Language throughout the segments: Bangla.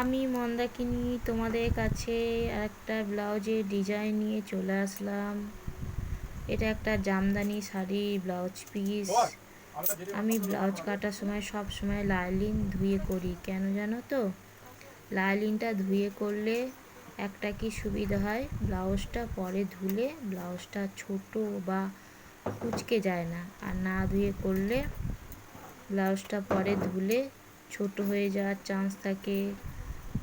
আমি মন্দাকিনী তোমাদের কাছে একটা ব্লাউজের ডিজাইন নিয়ে চলে আসলাম। এটা একটা জামদানি শাড়ি ব্লাউজ পিস। আমি ব্লাউজ কাটার সময় সব সময় লাইলিন ধুয়ে করি। কেন জানো তো? লাইলিনটা ধুয়ে করলে একটা কি সুবিধা হয়? ব্লাউজটা পরে ধুলে ব্লাউজটা ছোট বা কুচকে যায় না। আর না ধুয়ে করলে ব্লাউজটা পরে ধুলে ছোট হয়ে যাওয়ার চান্স থাকে।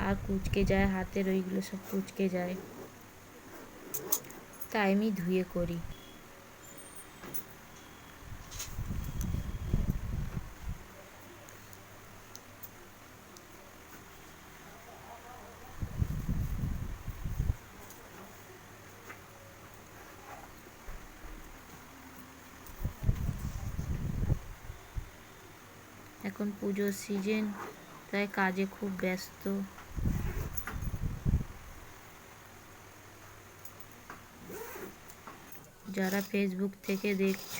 আর কুচকে যায় হাতের ওইগুলো সব কুচকে যায়। তাই আমি ধুয়ে করি। এখন পুজোর সিজন তাই কাজে খুব ব্যস্ত। যারা ফেসবুক থেকে দেখছ,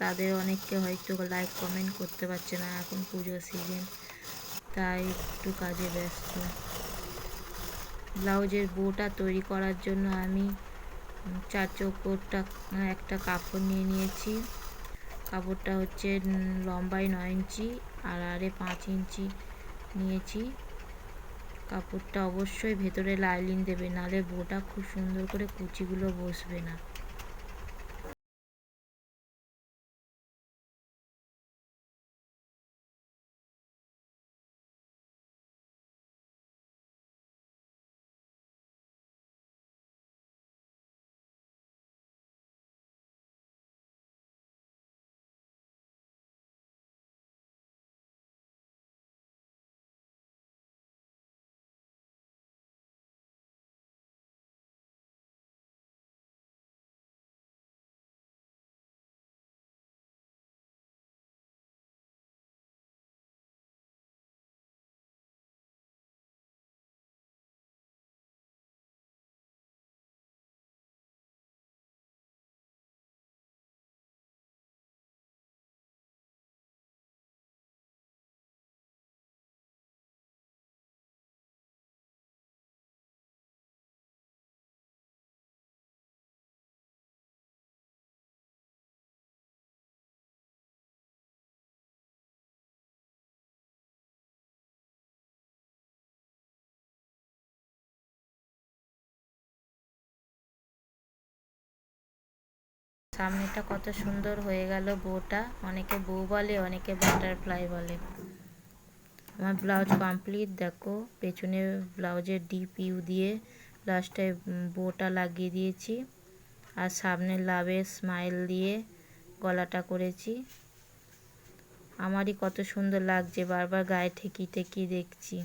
তাদের অনেককে হয়তো লাইক কমেন্ট করতে পারছে না, এখন পুজোর সিজন তাই একটু কাজে ব্যস্ত। ব্লাউজের বোটা তৈরি করার জন্য আমি চার চৌকোরটা, একটা কাপড় নিয়ে নিয়েছি। কাপড়টা হচ্ছে লম্বায় নয় ইঞ্চি, আর আরে পাঁচ ইঞ্চি নিয়েছি। কাপড়টা অবশ্যই ভেতরে লাইলিন দেবে নালে বোটা খুব সুন্দর করে কুচিগুলো বসবে না। সামনেটা কত সুন্দর হয়ে গেল বউটা অনেকে বউ বলে, অনেকে বাটারফ্লাই বলে। আমার ব্লাউজ কমপ্লিট দেখো। পেছনে ব্লাউজের ডিপ ইউ দিয়ে ব্লাউজটায় বউটা লাগিয়ে দিয়েছি। আর সামনে লাভের স্মাইল দিয়ে গলাটা করেছি। আমারই কত সুন্দর লাগছে, বারবার গায়ে ঠেকি ঠেকি দেখছি।